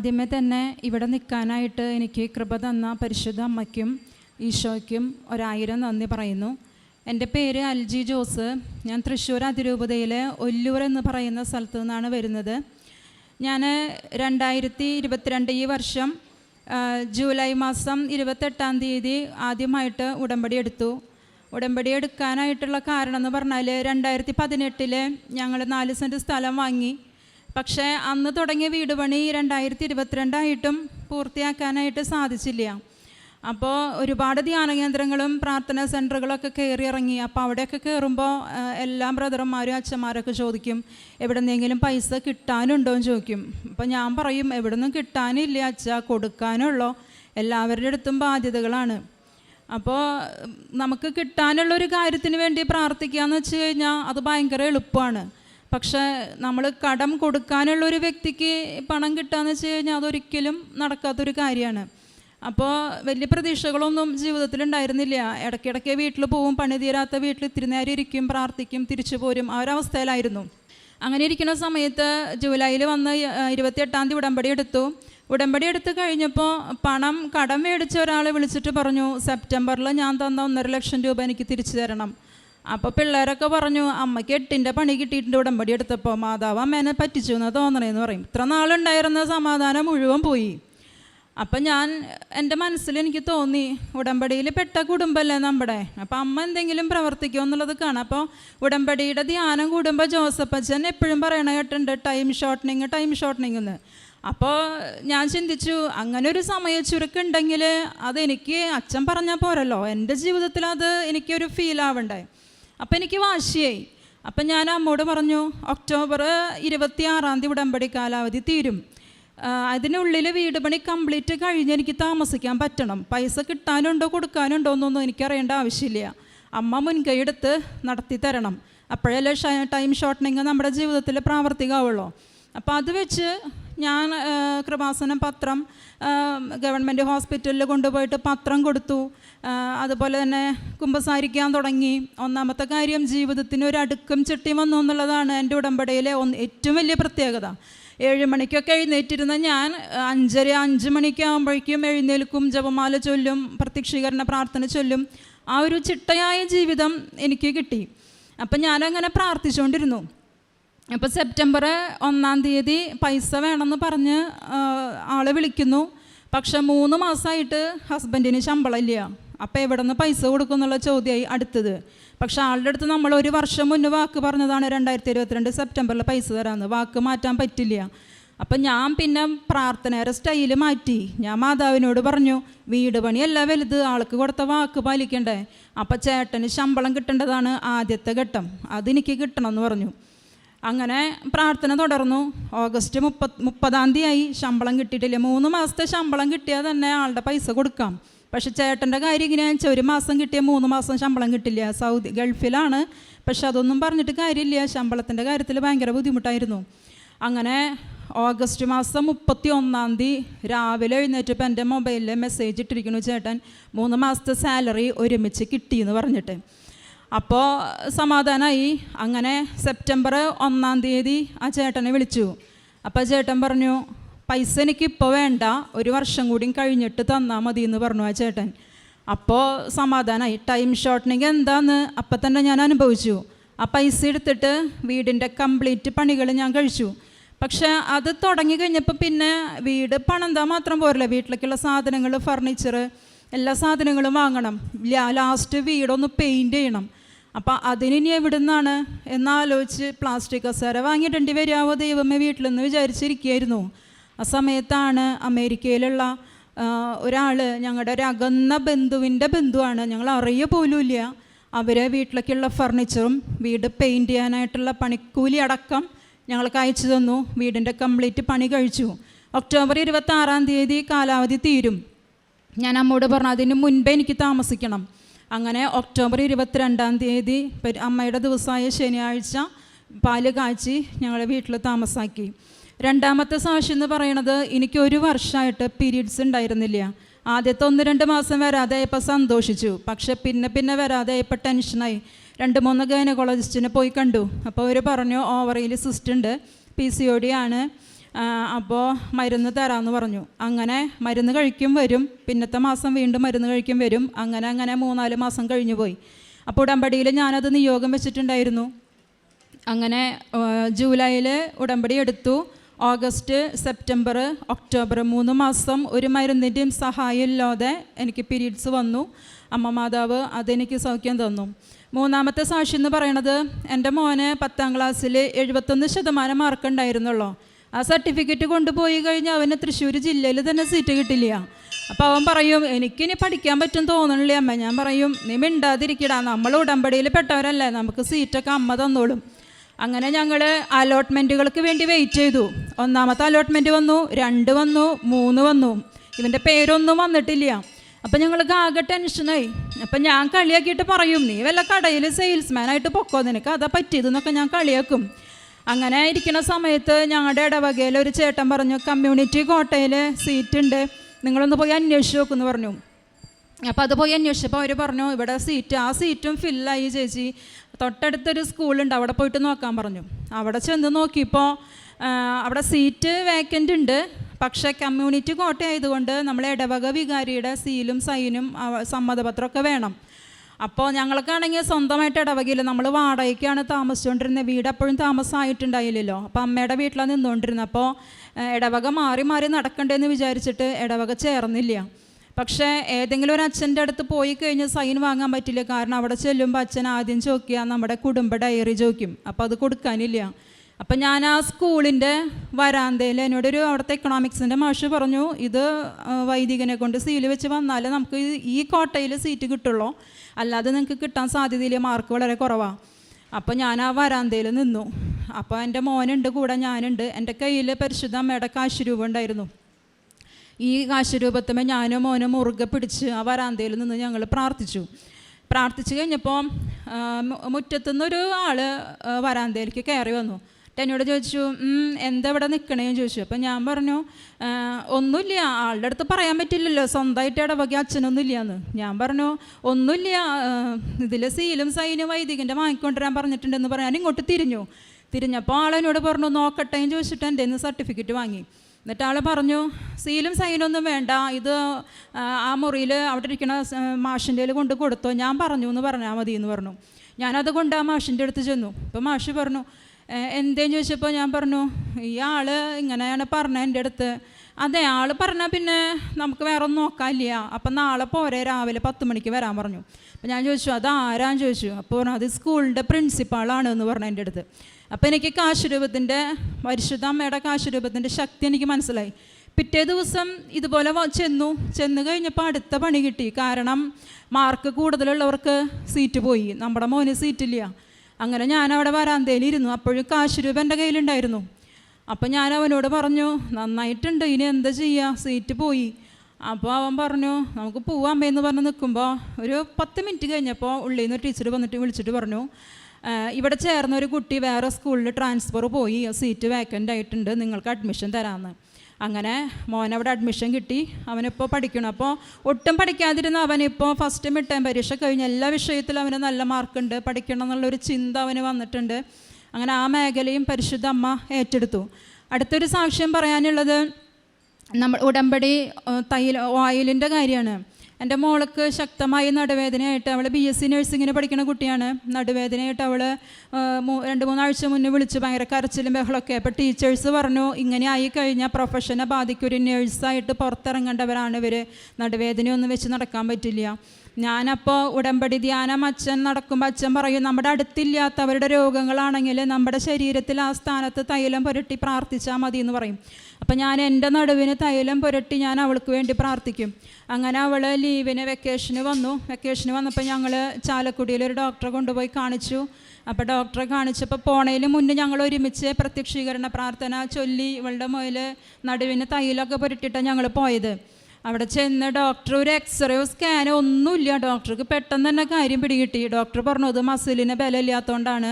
ആദ്യമേ തന്നെ ഇവിടെ നിൽക്കാനായിട്ട് എനിക്ക് കൃപ തന്ന പരിശുദ്ധ അമ്മയ്ക്കും ഈശോയ്ക്കും ഒരായിരം നന്ദി പറയുന്നു. എന്റെ പേര് അൽജി ജോസ്. ഞാൻ തൃശ്ശൂർ അതിരൂപതയിലെ ഒല്ലൂർ എന്ന് പറയുന്ന സ്ഥലത്തു നിന്നാണ് വരുന്നത്. ഞാൻ രണ്ടായിരത്തി ഇരുപത്തിരണ്ട് ഈ വർഷം ജൂലൈ മാസം ഇരുപത്തെട്ടാം തീയതി ആദ്യമായിട്ട് ഉടമ്പടി എടുത്തു. ഉടമ്പടി എടുക്കാനായിട്ടുള്ള കാരണം എന്ന് പറഞ്ഞാൽ രണ്ടായിരത്തി പതിനെട്ടിൽ ഞങ്ങൾ നാല് സെന്റ് സ്ഥലം വാങ്ങി. പക്ഷേ അന്ന് തുടങ്ങിയ വീട് പണി രണ്ടായിരത്തി ഇരുപത്തിരണ്ടായിട്ടും പൂർത്തിയാക്കാനായിട്ട് സാധിച്ചില്ല. അപ്പോൾ ഒരുപാട് ധ്യാന കേന്ദ്രങ്ങളും പ്രാർത്ഥനാ സെന്ററുകളൊക്കെ കയറി ഇറങ്ങി. അപ്പോൾ അവിടെയൊക്കെ കയറുമ്പോൾ എല്ലാ ബ്രദർമാരും അച്ഛന്മാരൊക്കെ ചോദിക്കും എവിടെ നിന്നെങ്കിലും പൈസ കിട്ടാനുണ്ടോ? എന്ന് ചോദിക്കും. അപ്പോൾ ഞാൻ പറയും എവിടെ നിന്നും കിട്ടാനില്ല അച്ഛ കൊടുക്കാനുള്ളോ. എല്ലാവരുടെ അടുത്തും ബാധ്യതകളാണ്. അപ്പോൾ നമുക്ക് കിട്ടാനുള്ളൊരു കാര്യത്തിന് വേണ്ടി പ്രാർത്ഥിക്കുക എന്ന് വെച്ച് കഴിഞ്ഞാൽ അത് ഭയങ്കര എളുപ്പമാണ് പക്ഷേ നമ്മൾ കടം കൊടുക്കാനുള്ള ഒരു വ്യക്തിക്ക് പണം കിട്ടുകയെന്ന് വെച്ച് കഴിഞ്ഞാൽ അതൊരിക്കലും നടക്കാത്തൊരു കാര്യമാണ് അപ്പോൾ വലിയ പ്രതീക്ഷകളൊന്നും ജീവിതത്തിൽ ഉണ്ടായിരുന്നില്ല ഇടയ്ക്കിടയ്ക്ക് വീട്ടിൽ പോവും പണി തീരാത്ത വീട്ടിൽ ഇത്തിരി നേരം ഇരിക്കും പ്രാർത്ഥിക്കും തിരിച്ചു പോരും ആ ഒരവസ്ഥയിലായിരുന്നു അങ്ങനെ ഇരിക്കുന്ന സമയത്ത് ജൂലൈയിൽ വന്ന് ഇരുപത്തിയെട്ടാം തീയതി ഉടമ്പടി എടുത്തു. ഉടമ്പടി എടുത്ത് കഴിഞ്ഞപ്പോൾ പണം കടം മേടിച്ച ഒരാളെ വിളിച്ചിട്ട് പറഞ്ഞു സെപ്റ്റംബറിൽ ഞാൻ തന്ന ഒന്നര ലക്ഷം രൂപ എനിക്ക് തിരിച്ചു തരണം. അപ്പോൾ പിള്ളേരൊക്കെ പറഞ്ഞു അമ്മയ്ക്ക് എട്ടിന്റെ പണി കിട്ടിയിട്ടുണ്ട് ഉടമ്പടി എടുത്തപ്പോൾ മാതാവ് അമ്മേനെ പറ്റിച്ചു എന്ന് തോന്നണേന്ന് പറയും. ഇത്ര നാളുണ്ടായിരുന്ന സമാധാനം മുഴുവൻ പോയി. അപ്പം ഞാൻ എന്റെ മനസ്സിൽ എനിക്ക് തോന്നി ഉടമ്പടിയിൽ പെട്ട കുടുംബമല്ലേ നമ്മുടെ? അപ്പം അമ്മ എന്തെങ്കിലും പ്രവർത്തിക്കുമോ എന്നുള്ളത് കാണാം. അപ്പോൾ ഉടമ്പടിയുടെ ധ്യാനം കൂടുമ്പോൾ ജോസഫ് അച്ഛൻ എപ്പോഴും പറയണ കേട്ടിട്ടുണ്ട് ടൈം ഷോർട്ടനിങ് ടൈം ഷോർട്ടനിങ് എന്ന് അപ്പോൾ ഞാൻ ചിന്തിച്ചു അങ്ങനെ ഒരു സമയ ചുരുക്കുണ്ടെങ്കിൽ അതെനിക്ക് അച്ഛൻ പറഞ്ഞാൽ പോരല്ലോ. എന്റെ ജീവിതത്തിൽ അത് എനിക്കൊരു ഫീൽ ആവണ്ടേ? അപ്പം എനിക്ക് വാശിയായി. അപ്പം ഞാൻ അമ്മോട് പറഞ്ഞു ഒക്ടോബർ ഇരുപത്തി ആറാം തീയതി ഉടമ്പടി കാലാവധി തീരും. അതിനുള്ളിൽ വീട് പണി കംപ്ലീറ്റ് കഴിഞ്ഞ് എനിക്ക് താമസിക്കാൻ പറ്റണം. പൈസ കിട്ടാനുണ്ടോ കൊടുക്കാനുണ്ടോ എന്നൊന്നും എനിക്കറിയേണ്ട ആവശ്യമില്ല. അമ്മ മുൻകൈ എടുത്ത് നടത്തി തരണം. അപ്പോഴല്ലേ ടൈം ഷോർട്ടനിങ് നമ്മുടെ ജീവിതത്തിൽ പ്രാവർത്തികമാവുള്ളൂ. അപ്പോൾ അത് വെച്ച് ഞാൻ കൃപാസനം പത്രം ഗവൺമെന്റ് ഹോസ്പിറ്റലിൽ കൊണ്ടുപോയിട്ട് പത്രം കൊടുത്തു. അതുപോലെ തന്നെ കുമ്പസാരിക്കാൻ തുടങ്ങി. ഒന്നാമത്തെ കാര്യം ജീവിതത്തിന് ഒരു അടുക്കം ചിട്ടി വന്നു എന്നുള്ളതാണ് എന്റെ ഉടമ്പടിയിലെ ഏറ്റവും വലിയ പ്രത്യേകത. ഏഴ് മണിക്കൊക്കെ എഴുന്നേറ്റിരുന്ന ഞാൻ അഞ്ചര അഞ്ച് മണിക്ക് ആകുമ്പോഴേക്കും എഴുന്നേൽക്കും ജപമാല ചൊല്ലും പ്രത്യക്ഷീകരണ പ്രാർത്ഥന ചൊല്ലും. ആ ഒരു ചിട്ടയായ ജീവിതം എനിക്ക് കിട്ടി. അപ്പം ഞാനങ്ങനെ പ്രാർത്ഥിച്ചുകൊണ്ടിരുന്നു. അപ്പോൾ സെപ്റ്റംബർ ഒന്നാം തീയതി പൈസ വേണമെന്ന് പറഞ്ഞ് ആളെ വിളിക്കുന്നു. പക്ഷെ മൂന്ന് മാസമായിട്ട് ഹസ്ബൻഡിന് ശമ്പളമില്ല. അപ്പോൾ എവിടെ നിന്ന് പൈസ കൊടുക്കും എന്നുള്ള ചോദ്യമായി അടുത്തത്. പക്ഷെ ആളുടെ അടുത്ത് നമ്മൾ ഒരു വർഷം മുന്നേ വാക്ക് പറഞ്ഞതാണ് രണ്ടായിരത്തി ഇരുപത്തിരണ്ട് സെപ്റ്റംബറിൽ പൈസ തരാമെന്ന്. വാക്ക് മാറ്റാൻ പറ്റില്ല. അപ്പം ഞാൻ പിന്നെ പ്രാർത്ഥനയുടെ സ്റ്റൈൽ മാറ്റി. ഞാൻ മാതാവിനോട് പറഞ്ഞു വീട് പണിയല്ല വലുത് ആൾക്ക് കൊടുത്ത വാക്ക് പാലിക്കണ്ടേ? അപ്പം ചേട്ടന് ശമ്പളം കിട്ടേണ്ടതാണ് ആദ്യത്തെ ഘട്ടം. അതെനിക്ക് കിട്ടണം എന്ന് പറഞ്ഞു. അങ്ങനെ പ്രാർത്ഥന തുടർന്നു. ഓഗസ്റ്റ് മുപ്പത് മുപ്പതാം തീയതി ശമ്പളം കിട്ടിയിട്ടില്ല. മൂന്ന് മാസത്തെ ശമ്പളം കിട്ടിയാൽ തന്നെ ആളുടെ പൈസ കൊടുക്കാം. പക്ഷെ ചേട്ടന്റെ കാര്യം ഇങ്ങനെയാണെന്ന് വെച്ചാൽ ഒരു മാസം കിട്ടിയ മൂന്ന് മാസം ശമ്പളം കിട്ടില്ല. സൗദി ഗൾഫിലാണ്. പക്ഷെ അതൊന്നും പറഞ്ഞിട്ട് കാര്യമില്ല. ശമ്പളത്തിന്റെ കാര്യത്തിൽ ഭയങ്കര ബുദ്ധിമുട്ടായിരുന്നു. അങ്ങനെ ഓഗസ്റ്റ് മാസം മുപ്പത്തി ഒന്നാം തീയതി രാവിലെ എഴുന്നേറ്റപ്പോൾ എന്റെ മൊബൈലിൽ മെസ്സേജ് ഇട്ടിരിക്കുന്നു ചേട്ടൻ. മൂന്ന് മാസത്തെ സാലറി ഒരുമിച്ച് കിട്ടിയെന്ന് പറഞ്ഞിട്ട്. അപ്പോൾ സമാധാനമായി അങ്ങനെ സെപ്റ്റംബർ ഒന്നാം തീയതി ആ ചേട്ടനെ വിളിച്ചു. അപ്പോൾ ചേട്ടൻ പറഞ്ഞു പൈസ എനിക്ക് ഇപ്പോൾ വേണ്ട. ഒരു വർഷം കൂടി കഴിഞ്ഞിട്ട് തന്നാൽ മതി എന്ന് പറഞ്ഞു ആ ചേട്ടൻ. അപ്പോൾ സമാധാനമായി ടൈം ഷോർട്ടനിങ് എന്താന്ന് അപ്പം തന്നെ ഞാൻ അനുഭവിച്ചു. ആ പൈസ എടുത്തിട്ട് വീടിന്റെ കംപ്ലീറ്റ് പണികൾ ഞാൻ കഴിച്ചു. പക്ഷേ അത് തുടങ്ങി കഴിഞ്ഞപ്പോൾ പിന്നെ വീട് പണന്താ മാത്രം പോരല്ല. വീട്ടിലേക്കുള്ള സാധനങ്ങൾ ഫർണിച്ചർ എല്ലാ സാധനങ്ങളും വാങ്ങണം. ലാസ്റ്റ് വീടൊന്ന് പെയിന്റ് ചെയ്യണം. അപ്പം അതിനി എവിടെ നിന്നാണ് എന്നാലോചിച്ച് പ്ലാസ്റ്റിക് കസേര വാങ്ങിയിട്ടുണ്ട് വരാവോ ദൈവമേ വീട്ടിലെന്ന് വിചാരിച്ചിരിക്കുകയായിരുന്നു. ആ സമയത്താണ് അമേരിക്കയിലുള്ള ഒരാൾ ഞങ്ങളുടെ ഒരു അകന്ന ബന്ധുവിന്റെ ബന്ധുവാണ്. ഞങ്ങൾ അറിയ പോലുമില്ല അവരെ വീട്ടിലേക്കുള്ള ഫർണിച്ചറും വീട് പെയിന്റ് ചെയ്യാനായിട്ടുള്ള പണിക്കൂലി അടക്കം ഞങ്ങൾക്ക് അയച്ചു തന്നു. വീടിന്റെ കംപ്ലീറ്റ് പണി കഴിച്ചു. ഒക്ടോബർ ഇരുപത്തി ആറാം തീയതി കാലാവധി തീരും. ഞാൻ അമ്മോട് പറഞ്ഞു അതിന് മുൻപേ എനിക്ക് താമസിക്കണം. അങ്ങനെ ഒക്ടോബർ ഇരുപത്തിരണ്ടാം തീയതി അമ്മയുടെ ദിവസമായ ശനിയാഴ്ച പാൽ കാച്ചി ഞങ്ങളുടെ വീട്ടിൽ താമസാക്കി. രണ്ടാമത്തെ സാക്ഷി എന്ന് പറയണത് എനിക്ക് ഒരു വർഷമായിട്ട് പീരീഡ്സ് ഉണ്ടായിരുന്നില്ല. ആദ്യത്തെ ഒന്ന് രണ്ട് മാസം വരാതെ ആയപ്പോൾ സന്തോഷിച്ചു. പക്ഷെ പിന്നെ പിന്നെ വരാതെ ആയപ്പോൾ ടെൻഷനായി രണ്ട് മൂന്ന് ഗൈനക്കോളജിസ്റ്റിനെ പോയി കണ്ടു. അപ്പോൾ അവർ പറഞ്ഞു ഓവറിയിൽ സിസ്റ്റ് ഉണ്ട്. പി സി ഒ ഡി ആണ്. അപ്പോൾ മരുന്ന് തരാമെന്ന് പറഞ്ഞു. അങ്ങനെ മരുന്ന് കഴിക്കും വരും. പിന്നത്തെ മാസം വീണ്ടും മരുന്ന് കഴിക്കും വരും. അങ്ങനെ അങ്ങനെ മൂന്നാൽ മാസം കഴിഞ്ഞു പോയി. അപ്പോൾ ഉടമ്പടിയിൽ ഞാനത് നിയോഗം വെച്ചിട്ടുണ്ടായിരുന്നു. അങ്ങനെ ജൂലൈയിൽ ഉടമ്പടി എടുത്തു. ഓഗസ്റ്റ് സെപ്റ്റംബർ ഒക്ടോബർ മൂന്ന് മാസം ഒരു മരുന്നിന്റെയും സഹായം ഇല്ലാതെ എനിക്ക് പീരീഡ്സ് വന്നു. അമ്മ മാതാവ് അതെനിക്ക് സൗഖ്യം തന്നു. മൂന്നാമത്തെ സാക്ഷി എന്ന് പറയണത് എന്റെ മോന് പത്താം ക്ലാസ്സിൽ എഴുപത്തൊന്ന് ശതമാനം മാർക്ക് ഉണ്ടായിരുന്നുള്ളൂ. ആ സർട്ടിഫിക്കറ്റ് കൊണ്ടുപോയി കഴിഞ്ഞാൽ അവന് തൃശ്ശൂർ ജില്ലയിൽ തന്നെ സീറ്റ് കിട്ടില്ല. അപ്പോൾ അവൻ പറയും എനിക്കിനി പഠിക്കാൻ പറ്റും തോന്നണില്ലേ അമ്മ? ഞാൻ പറയും നീ മിണ്ടാതിരിക്കടാ. നമ്മൾ ഉടമ്പടിയിൽ പെട്ടവരല്ലേ. നമുക്ക് സീറ്റൊക്കെ അമ്മ തന്നോളും. അങ്ങനെ ഞങ്ങൾ അലോട്ട്മെന്റുകൾക്ക് വേണ്ടി വെയിറ്റ് ചെയ്തു. ഒന്നാമത്തെ അലോട്ട്മെന്റ് വന്നു രണ്ട് വന്നു മൂന്ന് വന്നു. ഇവന്റെ പേരൊന്നും വന്നിട്ടില്ല. അപ്പം ഞങ്ങൾക്ക് ആകെ ടെൻഷനായി. അപ്പം ഞാൻ കളിയാക്കിയിട്ട് പറയും നീ വല്ല കടയിൽ സെയിൽസ്മാനായിട്ട് പൊക്കോ? നിനക്ക് അതാ പറ്റിയതെന്നൊക്കെ ഞാൻ കളിയാക്കും. അങ്ങനെ ഇരിക്കുന്ന സമയത്ത് ഞങ്ങളുടെ ഇടവകയിൽ ഒരു ചേട്ടൻ പറഞ്ഞു കമ്മ്യൂണിറ്റി കോട്ടയിൽ സീറ്റുണ്ട്. നിങ്ങളൊന്ന് പോയി അന്വേഷിച്ച് നോക്കുമെന്ന് പറഞ്ഞു. അപ്പോൾ അത് പോയി അന്വേഷിച്ചപ്പോൾ അവർ പറഞ്ഞു ഇവിടെ സീറ്റ് ആ സീറ്റും ഫില്ലായി ചേച്ചി. തൊട്ടടുത്തൊരു സ്കൂളുണ്ട് അവിടെ പോയിട്ട് നോക്കാൻ പറഞ്ഞു. അവിടെ ചെന്ന് നോക്കിയപ്പോൾ അവിടെ സീറ്റ് വേക്കന്റ് ഉണ്ട്. പക്ഷേ കമ്മ്യൂണിറ്റി കോട്ടയായതുകൊണ്ട് നമ്മൾ ഇടവക വികാരിയുടെ സീലും സൈനും സമ്മതപത്രമൊക്കെ വേണം. അപ്പോൾ ഞങ്ങൾക്കാണെങ്കിൽ സ്വന്തമായിട്ട് ഇടവകയില്ല. നമ്മൾ വാടകയ്ക്കാണ് താമസിച്ചുകൊണ്ടിരുന്നത് വീട് അപ്പോഴും താമസമായിട്ടുണ്ടായില്ലല്ലോ അപ്പോൾ അമ്മയുടെ വീട്ടിലാണ് നിന്നുകൊണ്ടിരുന്നത് അപ്പോൾ ഇടവക മാറി മാറി നടക്കണ്ടേന്ന് വിചാരിച്ചിട്ട് ഇടവക ചേർന്നില്ല. പക്ഷേ ഏതെങ്കിലും ഒരു അച്ഛന്റെ അടുത്ത് പോയി കഴിഞ്ഞ് സൈൻ വാങ്ങാൻ പറ്റില്ല. കാരണം അവിടെ ചെല്ലുമ്പോൾ അച്ഛൻ ആദ്യം ചോദിക്കുക നമ്മുടെ കുടുംബ ഡയറി ചോദിക്കും. അപ്പോൾ അത് കൊടുക്കാനില്ല. അപ്പം ഞാൻ ആ സ്കൂളിന്റെ വരാന്തയിൽ എന്നോടൊരു അവിടുത്തെ എക്കണോമിക്സിന്റെ മാഷ് പറഞ്ഞു ഇത് വൈദികനെ കൊണ്ട് സീൽ വെച്ച് വന്നാലേ നമുക്ക് ഈ- കോട്ടയിൽ സീറ്റ് കിട്ടുള്ളൂ. അല്ലാതെ നിങ്ങൾക്ക് കിട്ടാൻ സാധ്യതയില്ല മാർക്ക് വളരെ കുറവാണ് അപ്പോൾ ഞാൻ ആ വരാന്തയിൽ നിന്നു. അപ്പോൾ എന്റെ മോനുണ്ട് കൂടെ ഞാനുണ്ട്. എന്റെ കയ്യിൽ പരിശുദ്ധ അമ്മയുടെ കാശുരൂപം ഉണ്ടായിരുന്നു. ഈ കാശുരൂപത്തുമ്പോൾ ഞാനും മോനും മുറുകെ പിടിച്ച് ആ വരാന്തയിൽ നിന്ന് ഞങ്ങൾ പ്രാർത്ഥിച്ചു. പ്രാർത്ഥിച്ചു കഴിഞ്ഞപ്പോൾ മുറ്റത്തുനിന്നൊരു ആൾ വരാന്തയിലേക്ക് കയറി വന്നു. എന്നിട്ട് എന്നോട് ചോദിച്ചു "ഉം, എന്താ ഇവിടെ നിൽക്കണേന്ന് ചോദിച്ചു. അപ്പം ഞാൻ പറഞ്ഞു ഒന്നുമില്ല ആളുടെ അടുത്ത് പറയാൻ പറ്റില്ലല്ലോ സ്വന്തമായിട്ട് ഇടവകി അച്ഛനൊന്നുമില്ല എന്ന് ഞാൻ പറഞ്ഞു ഒന്നുമില്ല ഇതിൽ സീലും സൈനും വൈദികന്റെ വാങ്ങിക്കൊണ്ടുവരാൻ പറഞ്ഞിട്ടുണ്ടെന്ന് പറയാൻ ഇങ്ങോട്ട് തിരിഞ്ഞു. തിരിഞ്ഞപ്പോൾ ആളെന്നോട് പറഞ്ഞു നോക്കട്ടെ എന്ന് ചോദിച്ചിട്ട് എന്റെ നിന്ന് സർട്ടിഫിക്കറ്റ് വാങ്ങി. എന്നിട്ട് ആൾ പറഞ്ഞു സീലും സൈനൊന്നും വേണ്ട ഇത് ആ, മുറിയിൽ അവിടെ ഇരിക്കുന്ന മാഷിന്റെ കൊണ്ട് കൊടുത്തോ ഞാൻ പറഞ്ഞു എന്ന് പറഞ്ഞാൽ മതി എന്ന് പറഞ്ഞു. ഞാനത് കൊണ്ട് ആ മാഷിന്റെ അടുത്ത് ചെന്നു. അപ്പോൾ മാഷ് പറഞ്ഞു "ഏ, എന്തേന്ന് ചോദിച്ചപ്പോൾ ഞാൻ പറഞ്ഞു ഈ ആൾ ഇങ്ങനെയാണ് പറഞ്ഞത് എന്റെ അടുത്ത്. അതെ ആൾ പറഞ്ഞാൽ പിന്നെ നമുക്ക് വേറെ ഒന്നും നോക്കാനില്ല. അപ്പം നാളെ പോരെ രാവിലെ പത്ത് മണിക്ക് വരാൻ പറഞ്ഞു. അപ്പം ഞാൻ ചോദിച്ചു അത് ആരാന്ന് ചോദിച്ചു അപ്പോൾ അത് സ്കൂളിന്റെ പ്രിൻസിപ്പാളാണ് എന്ന് പറഞ്ഞു എന്റെ അടുത്ത്. അപ്പോൾ എനിക്ക് കാശുരൂപത്തിന്റെ പരിശുദ്ധ അമ്മയുടെ കാശുരൂപത്തിന്റെ ശക്തി എനിക്ക് മനസ്സിലായി. പിറ്റേ ദിവസം ഇതുപോലെ ചെന്നു. ചെന്ന് കഴിഞ്ഞപ്പോൾ അടുത്ത പണി കിട്ടി. കാരണം മാർക്ക് കൂടുതലുള്ളവർക്ക് സീറ്റ് പോയി. നമ്മുടെ മോന് സീറ്റില്ല. അങ്ങനെ ഞാൻ അവിടെ വരാന്തയിൽ ഇരുന്നു അപ്പോഴും കാശുരൂപ എന്റെ കയ്യിലുണ്ടായിരുന്നു. അപ്പം ഞാൻ അവനോട് പറഞ്ഞു നന്നായിട്ടുണ്ട് ഇനി എന്താ ചെയ്യുക സീറ്റ് പോയി. അപ്പോൾ അവൻ പറഞ്ഞു നമുക്ക് പോവാം എന്ന് പറഞ്ഞ് നിൽക്കുമ്പോൾ ഒരു പത്ത് മിനിറ്റ് കഴിഞ്ഞപ്പോൾ ഉള്ളിൽ നിന്ന് ടീച്ചർ വന്നിട്ട് വിളിച്ചിട്ട് പറഞ്ഞു ഇവിടെ ചേർന്ന ഒരു കുട്ടി വേറെ സ്കൂളിൽ ട്രാൻസ്ഫർ പോയി സീറ്റ് വേക്കന്റ് ആയിട്ടുണ്ട് നിങ്ങൾക്ക് അഡ്മിഷൻ തരാമെന്ന് അങ്ങനെ മോൻ അവിടെ അഡ്മിഷൻ കിട്ടി. അവനിപ്പോൾ പഠിക്കണം. അപ്പോൾ ഒട്ടും പഠിക്കാതിരുന്ന അവനിപ്പോൾ ഫസ്റ്റ് മിഡ് ടൈം പരീക്ഷ കഴിഞ്ഞ് എല്ലാ വിഷയത്തിലും അവന് നല്ല മാർക്കുണ്ട് പഠിക്കണം എന്നുള്ളൊരു ചിന്ത അവന് വന്നിട്ടുണ്ട്. അങ്ങനെ ആ മേഖലയും പരിശുദ്ധ അമ്മ ഏറ്റെടുത്തു. അടുത്തൊരു സാക്ഷ്യം പറയാനുള്ളത് നമ്മൾ ഉടമ്പടി തൈൽ ഓയിലിന്റെ കാര്യമാണ്. എന്റെ മോൾക്ക് ശക്തമായി നടുവേദനയായിട്ട് അവൾ ബി എസ് സി നഴ്സിങ്ങിന് പഠിക്കുന്ന കുട്ടിയാണ്. നടുവേദനയായിട്ട് അവൾ രണ്ട് മൂന്നാഴ്ച മുന്നേ വിളിച്ച്. ഭയങ്കര കരച്ചിലും ബഹളമൊക്കെ. അപ്പോൾ ടീച്ചേഴ്സ് പറഞ്ഞു ഇങ്ങനെ ആയി കഴിഞ്ഞാൽ പ്രൊഫഷനെ ബാധിക്കും. ഒരു നേഴ്സായിട്ട് പുറത്തിറങ്ങേണ്ടവരാണ് ഇവർ നടുവേദനയൊന്നും വെച്ച് നടക്കാൻ പറ്റില്ല. ഞാനപ്പോൾ ഉടമ്പടി ധ്യാനം അച്ഛൻ നടക്കുമ്പോൾ അച്ഛൻ പറയും നമ്മുടെ അടുത്തില്ലാത്തവരുടെ രോഗങ്ങളാണെങ്കിൽ നമ്മുടെ ശരീരത്തിൽ ആ സ്ഥാനത്ത് തൈലം പുരട്ടി പ്രാർത്ഥിച്ചാൽ മതി എന്ന് പറയും. അപ്പം ഞാൻ എന്റെ നടുവിന് തൈലം പുരട്ടി ഞാൻ അവൾക്ക് വേണ്ടി പ്രാർത്ഥിക്കും. അങ്ങനെ അവൾ ലീവിന് വെക്കേഷന് വന്നു. വെക്കേഷന് വന്നപ്പോൾ ഞങ്ങൾ ചാലക്കുടിയിൽ ഒരു ഡോക്ടറെ കൊണ്ടുപോയി കാണിച്ചു. അപ്പോൾ ഡോക്ടറെ കാണിച്ചപ്പോൾ പോണതിന് മുന്നേ ഞങ്ങൾ ഒരുമിച്ച് പ്രത്യക്ഷീകരണ പ്രാർത്ഥന ചൊല്ലി ഇവളുടെ മുതൽ നടുവിന് തൈലൊക്കെ പുരട്ടിയിട്ടാണ് ഞങ്ങൾ പോയത്. അവിടെ ചെന്ന് ഡോക്ടർ ഒരു എക്സ്റേയോ സ്കാനോ ഒന്നുമില്ല. ഡോക്ടർക്ക് പെട്ടെന്ന് തന്നെ കാര്യം പിടികിട്ടി. ഡോക്ടർ പറഞ്ഞു അത് മസിലിന് ബലമില്ലാത്തതുകൊണ്ടാണ്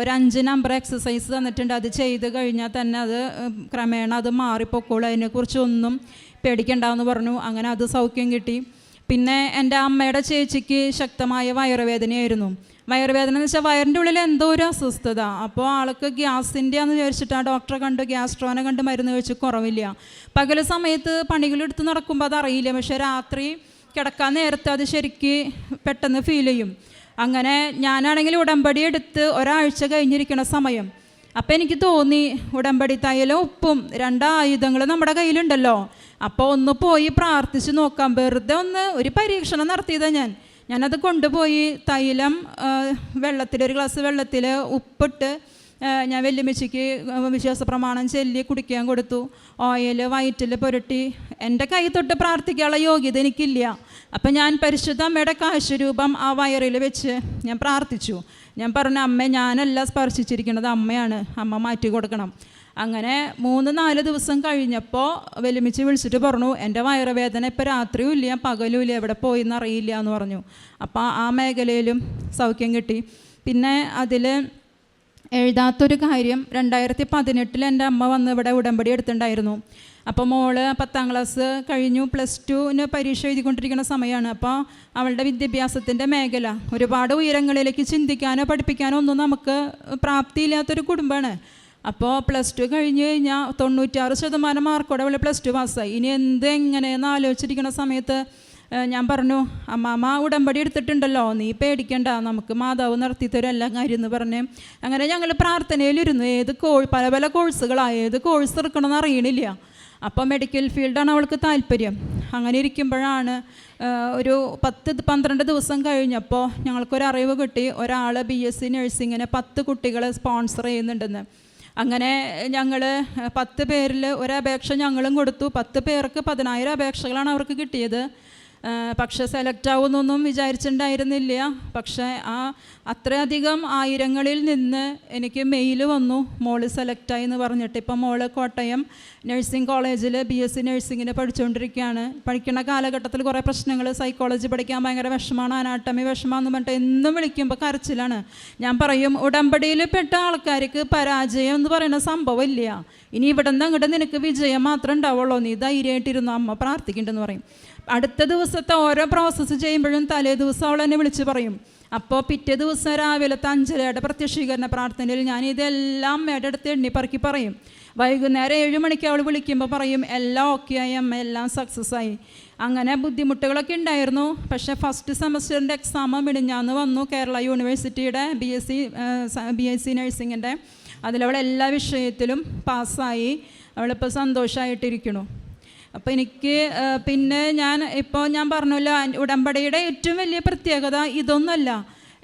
ഒരു അഞ്ച് നമ്പർ എക്സസൈസ് തന്നിട്ടുണ്ട്. അത് ചെയ്ത് കഴിഞ്ഞാൽ തന്നെ അത് ക്രമേണ അത് മാറിപ്പോക്കോളൂ. അതിനെക്കുറിച്ച് ഒന്നും പേടിക്കണ്ടെന്ന് പറഞ്ഞു. അങ്ങനെ അത് സൗഖ്യം കിട്ടി. പിന്നെ എന്റെ അമ്മയുടെ ചേച്ചിക്ക് ശക്തമായ വയറുവേദനയായിരുന്നു. വയറുവേദന എന്ന് വെച്ചാൽ വയറിന്റെ ഉള്ളിൽ എന്തോ ഒരു അസ്വസ്ഥത. അപ്പോൾ ആൾക്ക് ഗ്യാസിന്റെ ആണെന്ന് വിചാരിച്ചിട്ട് ആ ഡോക്ടറെ കണ്ടു ഗ്യാസ്ട്രോനെ കണ്ട് മരുന്ന് കഴിച്ച് കുറവില്ല. പകൽ സമയത്ത് പണികളെടുത്ത് നടക്കുമ്പോൾ അതറിയില്ല പക്ഷേ രാത്രി കിടക്കാൻ നേരത്തെ അത് ശരിക്ക് പെട്ടെന്ന് ഫീൽ ചെയ്യും. അങ്ങനെ ഞാനാണെങ്കിൽ ഉടമ്പടി എടുത്ത് ഒരാഴ്ച കഴിഞ്ഞിരിക്കണ സമയം. അപ്പോൾ എനിക്ക് തോന്നി ഉടമ്പടി തയ്യലും ഉപ്പും രണ്ട് ആയുധങ്ങൾ നമ്മുടെ കയ്യിലുണ്ടല്ലോ. അപ്പോൾ ഒന്ന് പോയി പ്രാർത്ഥിച്ച് നോക്കാം. വെറുതെ ഒന്ന് ഒരു പരീക്ഷണം നടത്തിയതാണ് ഞാൻ. ഞാനത് കൊണ്ടുപോയി തൈലം വെള്ളത്തിൽ ഒരു ഗ്ലാസ് വെള്ളത്തിൽ ഉപ്പിട്ട് ഞാൻ വെല്ലുമിച്ചിക്ക് വിശ്വാസ പ്രമാണം ചൊല്ലി കുടിക്കാൻ കൊടുത്തു. ഓയിൽ വയറ്റിൽ പുരട്ടി. എന്റെ കൈ തൊട്ട് പ്രാർത്ഥിക്കാനുള്ള യോഗ്യത എനിക്കില്ല. അപ്പം ഞാൻ പരിശുദ്ധ അമ്മയുടെ കാശുരൂപം ആ വയറിൽ വെച്ച് ഞാൻ പ്രാർത്ഥിച്ചു. ഞാൻ പറഞ്ഞു അമ്മ ഞാനല്ല സ്പർശിച്ചിരിക്കുന്നത് അമ്മയാണ്. അമ്മ മാറ്റി കൊടുക്കണം. അങ്ങനെ മൂന്ന് നാല് ദിവസം കഴിഞ്ഞപ്പോൾ വെല്ലുമിച്ച് വിളിച്ചിട്ട് പറഞ്ഞു എന്റെ വയറുവേദന ഇപ്പോൾ രാത്രിയും ഇല്ല പകലും ഇല്ല എവിടെ പോയി എന്നറിയില്ല എന്ന് പറഞ്ഞു. അപ്പോൾ ആ മേഖലയിലും സൗഖ്യം കിട്ടി. പിന്നെ അതിൽ എഴുതാത്തൊരു കാര്യം രണ്ടായിരത്തി പതിനെട്ടിൽ എന്റെ അമ്മ വന്ന് ഇവിടെ ഉടമ്പടി എടുത്തിട്ടുണ്ടായിരുന്നു. അപ്പോൾ മോൾ പത്താം ക്ലാസ് കഴിഞ്ഞു പ്ലസ് ടുവിന് പരീക്ഷ എഴുതിക്കൊണ്ടിരിക്കുന്ന സമയമാണ് അപ്പോൾ അവളുടെ വിദ്യാഭ്യാസത്തിന്റെ മേഖല ഒരുപാട് ഉയരങ്ങളിലേക്ക് ചിന്തിക്കാനോ പഠിപ്പിക്കാനോ ഒന്നും നമുക്ക് പ്രാപ്തിയില്ലാത്തൊരു കുടുംബമാണ്. അപ്പോൾ പ്ലസ് ടു കഴിഞ്ഞ് കഴിഞ്ഞാൽ തൊണ്ണൂറ്റാറ് ശതമാനം മാർക്കോടെ അവൾ പ്ലസ് ടു പാസ്സായി ഇനി എന്തെങ്ങനെയെന്ന് ആലോചിച്ചിരിക്കുന്ന സമയത്ത് ഞാൻ പറഞ്ഞു അമ്മാമ്മ ഉടമ്പടി എടുത്തിട്ടുണ്ടല്ലോ നീ പേടിക്കണ്ട നമുക്ക് മാതാവ് നടത്തിത്തരും എല്ലാ കാര്യം എന്ന് പറഞ്ഞ്. അങ്ങനെ ഞങ്ങൾ പ്രാർത്ഥനയിലിരുന്നു ഏത് കോ പല പല കോഴ്സുകളാണ് ഏത് കോഴ്സ് എടുക്കണമെന്ന് അറിയണില്ല. അപ്പോൾ മെഡിക്കൽ ഫീൽഡാണ് അവൾക്ക് താല്പര്യം. അങ്ങനെ ഇരിക്കുമ്പോഴാണ് ഒരു പത്ത് പന്ത്രണ്ട് ദിവസം കഴിഞ്ഞപ്പോൾ ഞങ്ങൾക്കൊരു അറിവ് കിട്ടി ഒരാൾ ബി എസ് സി നഴ്സിങ്ങിന് പത്ത് കുട്ടികളെ സ്പോൺസർ ചെയ്യുന്നുണ്ടെന്ന്. അങ്ങനെ ഞങ്ങൾ പത്ത് പേരിൽ ഒരപേക്ഷ ഞങ്ങളും കൊടുത്തു. പത്ത് പേർക്ക് പതിനായിരം അപേക്ഷകളാണ് അവർക്ക് കിട്ടിയത്. പക്ഷെ സെലക്ട് ആവുമെന്നൊന്നും വിചാരിച്ചിട്ടുണ്ടായിരുന്നില്ല പക്ഷേ ആ അത്രയധികം ആയിരങ്ങളിൽ നിന്ന് എനിക്ക് മെയിൽ വന്നു. മോൾ സെലക്റ്റായി എന്ന് പറഞ്ഞിട്ട്. ഇപ്പം മോൾ കോട്ടയം നഴ്സിംഗ് കോളേജിൽ ബി എസ് സി നഴ്സിങ്ങിന് പഠിച്ചുകൊണ്ടിരിക്കുകയാണ് പഠിക്കുന്ന കാലഘട്ടത്തിൽ കുറേ പ്രശ്നങ്ങൾ സൈക്കോളജി പഠിക്കാൻ ഭയങ്കര വിഷമമാണ്. അനാട്ടമി വിഷമാന്ന് പറഞ്ഞിട്ട് എന്നും വിളിക്കുമ്പോൾ കരച്ചിലാണ്. ഞാൻ പറയും ഉടമ്പടിയിൽ പെട്ട ആൾക്കാർക്ക് പരാജയം എന്ന് പറയുന്ന സംഭവം ഇല്ല. ഇനി ഇവിടെ നിന്ന് അങ്ങോട്ട് നിനക്ക് വിജയം മാത്രമേ ഉണ്ടാവുള്ളൂ. നീ ധൈര്യമായിട്ടിരുന്നു? അമ്മ പ്രാർത്ഥിക്കേണ്ടെന്ന് പറയും. അടുത്ത ദിവസത്തെ ഓരോ പ്രോസസ്സ് ചെയ്യുമ്പോഴും തലേ ദിവസം അവൾ എന്നെ വിളിച്ച് പറയും. അപ്പോൾ പിറ്റേ ദിവസം രാവിലത്തെ അഞ്ചരയുടെ പ്രത്യക്ഷീകരണ പ്രാർത്ഥനയിൽ ഞാൻ ഇതെല്ലാം അടുത്ത് എണ്ണിപ്പറക്കി പറയും. വൈകുന്നേരം ഏഴ് മണിക്ക് അവൾ വിളിക്കുമ്പോൾ പറയും എല്ലാം ഓക്കെ ആയി അമ്മ എല്ലാം സക്സസ് ആയി. അങ്ങനെ ബുദ്ധിമുട്ടുകളൊക്കെ ഉണ്ടായിരുന്നു. പക്ഷേ ഫസ്റ്റ് സെമസ്റ്ററിന്റെ എക്സാം മിടിഞ്ഞാന്ന് വന്നു കേരള യൂണിവേഴ്സിറ്റിയുടെ B S C B S C നഴ്സിങ്ങിന്റെ അതിലവൾ എല്ലാ വിഷയത്തിലും പാസ്സായി അവളിപ്പോൾ സന്തോഷമായിട്ടിരിക്കണു അപ്പോൾ എനിക്ക് പിന്നെ ഞാൻ ഇപ്പോൾ ഞാൻ പറഞ്ഞല്ലോ ഉടമ്പടിയുടെ ഏറ്റവും വലിയ പ്രത്യേകത ഇതൊന്നുമല്ല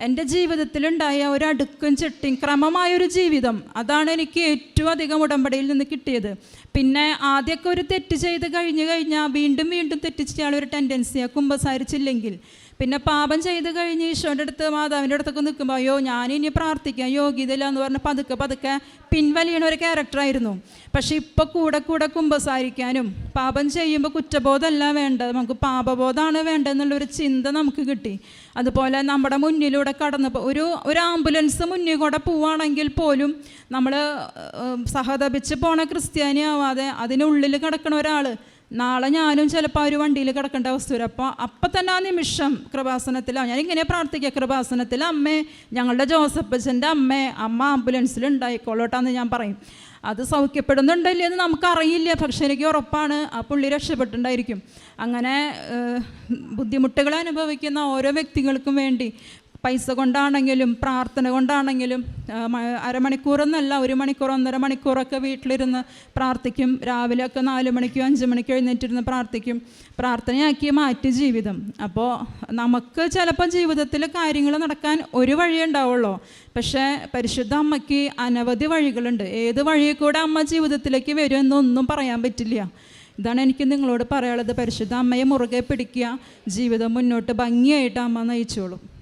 എന്റെ ജീവിതത്തിലുണ്ടായ ഒരു അടുക്കും ചിട്ടിയും ക്രമമായൊരു ജീവിതം. അതാണ് എനിക്ക് ഏറ്റവും അധികം ഉടമ്പടിയിൽ നിന്ന് കിട്ടിയത്. പിന്നെ ആദ്യമൊക്കെ ഒരു തെറ്റ് ചെയ്ത് കഴിഞ്ഞു കഴിഞ്ഞാൽ വീണ്ടും വീണ്ടും തെറ്റ് ചെയ്യാനുള്ള ഒരു ടെൻഡൻസിയാണ് കുമ്പസാരിച്ചില്ലെങ്കിൽ. പിന്നെ പാപം ചെയ്ത് കഴിഞ്ഞ് ഈശോന്റെ അടുത്ത് മാതാവിന്റെ അടുത്തൊക്കെ നിൽക്കുമ്പോൾ അയ്യോ ഞാനിനി പ്രാർത്ഥിക്കാം. യോഗ്യതയില്ല എന്ന് പറഞ്ഞ് പതുക്കെ പതുക്കെ പിൻവലിയണ ഒരു ക്യാരക്ടറായിരുന്നു പക്ഷെ ഇപ്പോൾ കൂടെ കൂടെ കുമ്പസാരിക്കാനും പാപം ചെയ്യുമ്പോൾ കുറ്റബോധമല്ല വേണ്ടത്. നമുക്ക് പാപബോധമാണ് വേണ്ടതെന്നുള്ളൊരു ചിന്ത നമുക്ക് കിട്ടി. അതുപോലെ നമ്മുടെ മുന്നിലൂടെ കടന്നപ്പോൾ ഒരു ഒരു ആംബുലൻസ് മുന്നിൽ കൂടെ പോവുകയാണെങ്കിൽ പോലും നമ്മൾ സഹതപിച്ച് പോണ ക്രിസ്ത്യാനി ആവാതെ അതിനുള്ളിൽ കിടക്കണ ഒരാൾ നാളെ ഞാനും ചിലപ്പോൾ ആ ഒരു വണ്ടിയിൽ കിടക്കേണ്ട അവസ്ഥ വരും. അപ്പോൾ അപ്പം തന്നെ ആ നിമിഷം കൃപാസനത്തിലാണ് ഞാൻ ഇങ്ങനെ പ്രാർത്ഥിക്കുക കൃപാസനത്തിൽ അമ്മേ ഞങ്ങളുടെ ജോസഫച്ചന്റെ അമ്മേ അമ്മ ആംബുലൻസിൽ ഉണ്ടായിക്കോളോട്ടാന്ന് ഞാൻ പറയും. അത് സൗഖ്യപ്പെടുന്നുണ്ടല്ലേ എന്ന് നമുക്കറിയില്ല പക്ഷെ എനിക്ക് ഉറപ്പാണ് ആ പുള്ളി രക്ഷപ്പെട്ടിട്ടുണ്ടായിരിക്കും. അങ്ങനെ ബുദ്ധിമുട്ടുകൾ അനുഭവിക്കുന്ന ഓരോ വ്യക്തികൾക്കും വേണ്ടി പൈസ കൊണ്ടാണെങ്കിലും പ്രാർത്ഥന കൊണ്ടാണെങ്കിലും അരമണിക്കൂറെന്നല്ല ഒരു മണിക്കൂർ ഒന്നര മണിക്കൂറൊക്കെ വീട്ടിലിരുന്ന് പ്രാർത്ഥിക്കും. രാവിലെ രാവിലെയൊക്കെ നാല് മണിക്കോ അഞ്ച് മണിക്കോ എഴുന്നേറ്റിരുന്ന് പ്രാർത്ഥിക്കും. പ്രാർത്ഥനയാക്കി മാറ്റി ജീവിതം. അപ്പോൾ നമുക്ക് ചിലപ്പോൾ ജീവിതത്തിൽ കാര്യങ്ങൾ നടക്കാൻ ഒരു വഴിയേ ഉണ്ടാവുള്ളൂ. പക്ഷേ പരിശുദ്ധ അമ്മയ്ക്ക് അനവധി വഴികളുണ്ട്. ഏത് വഴിയിൽ കൂടെ അമ്മ ജീവിതത്തിലേക്ക് വരും എന്നൊന്നും പറയാൻ പറ്റില്ല. ഇതാണ് എനിക്ക് നിങ്ങളോട് പറയാനുള്ളത്. പരിശുദ്ധ അമ്മയെ മുറുകെ പിടിക്കുക. ജീവിതം മുന്നോട്ട് ഭംഗിയായിട്ട് അമ്മ നയിച്ചോളും.